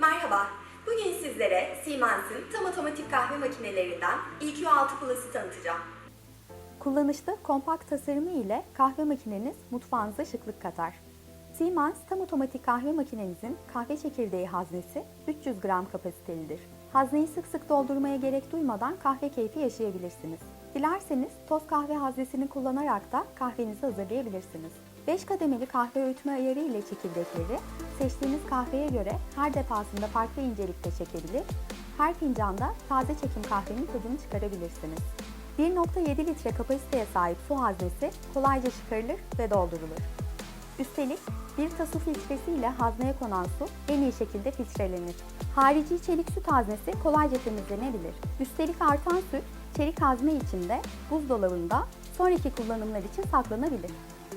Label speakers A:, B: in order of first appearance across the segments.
A: Merhaba, bugün sizlere Siemens'in tam otomatik kahve makinelerinden EQ6 Plus'ı tanıtacağım.
B: Kullanışlı kompakt tasarımı ile kahve makineniz mutfağınıza şıklık katar. Siemens tam otomatik kahve makinenizin kahve çekirdeği haznesi 300 gram kapasitelidir. Hazneyi sık sık doldurmaya gerek duymadan kahve keyfi yaşayabilirsiniz. Dilerseniz toz kahve haznesini kullanarak da kahvenizi hazırlayabilirsiniz. 5 kademeli kahve öğütme ayarı ile çekirdekleri seçtiğiniz kahveye göre her defasında farklı incelikte çekebilir, her fincanda taze çekim kahvenin tadını çıkarabilirsiniz. 1.7 litre kapasiteye sahip su haznesi kolayca çıkarılır ve doldurulur. Üstelik bir tasu filtresi ile hazneye konan su en iyi şekilde filtrelenir. Harici çelik süt haznesi kolayca temizlenebilir. Üstelik artan süt çelik hazne içinde buzdolabında sonraki kullanımlar için saklanabilir.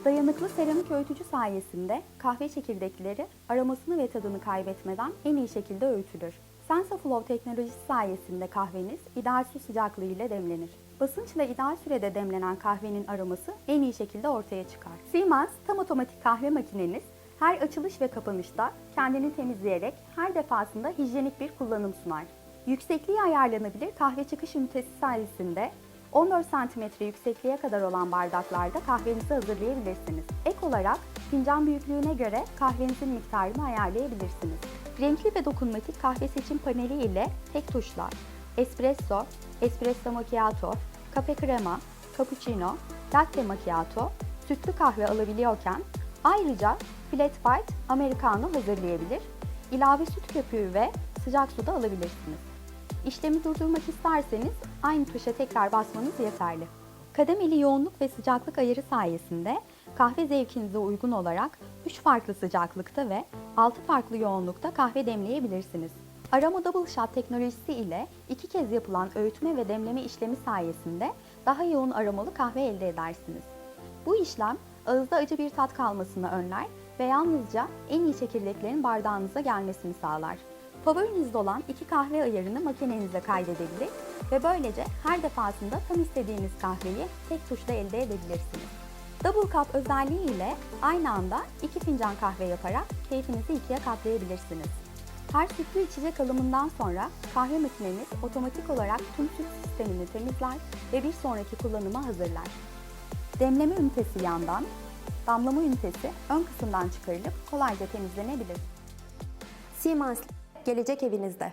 B: Dayanıklı seramik öğütücü sayesinde kahve çekirdekleri aromasını ve tadını kaybetmeden en iyi şekilde öğütülür. SensaFlow teknolojisi sayesinde kahveniz ideal su sıcaklığı ile demlenir. Basınçla ideal sürede demlenen kahvenin aroması en iyi şekilde ortaya çıkar. Siemens tam otomatik kahve makineniz her açılış ve kapanışta kendini temizleyerek her defasında hijyenik bir kullanım sunar. Yüksekliği ayarlanabilir kahve çıkış ünitesi sayesinde 14 cm yüksekliğe kadar olan bardaklarda kahvenizi hazırlayabilirsiniz. Ek olarak fincan büyüklüğüne göre kahvenizin miktarını ayarlayabilirsiniz. Renkli ve dokunmatik kahve seçim paneli ile tek tuşla espresso, espresso macchiato, cafe crema, cappuccino, latte macchiato, sütlü kahve alabiliyorken ayrıca flat white, americano hazırlayabilir, ilave süt köpüğü ve sıcak suda alabilirsiniz. İşlemi durdurmak isterseniz aynı tuşa tekrar basmanız yeterli. Kademeli yoğunluk ve sıcaklık ayarı sayesinde kahve zevkinize uygun olarak 3 farklı sıcaklıkta ve 6 farklı yoğunlukta kahve demleyebilirsiniz. Aroma Double Shot teknolojisi ile iki kez yapılan öğütme ve demleme işlemi sayesinde daha yoğun aromalı kahve elde edersiniz. Bu işlem ağızda acı bir tat kalmasını önler ve yalnızca en iyi çekirdeklerin bardağınıza gelmesini sağlar. Favorinizde olan iki kahve ayarını makinenize kaydedebilir ve böylece her defasında tam istediğiniz kahveyi tek tuşla elde edebilirsiniz. Double Cup özelliği ile aynı anda iki fincan kahve yaparak keyfinizi ikiye katlayabilirsiniz. Her sütlü içecek alımından sonra kahve makineniz otomatik olarak tüm süt sistemini temizler ve bir sonraki kullanıma hazırlar. Demleme ünitesi yandan, damlama ünitesi ön kısımdan çıkarılıp kolayca temizlenebilir.
A: Siemens, gelecek evinizde.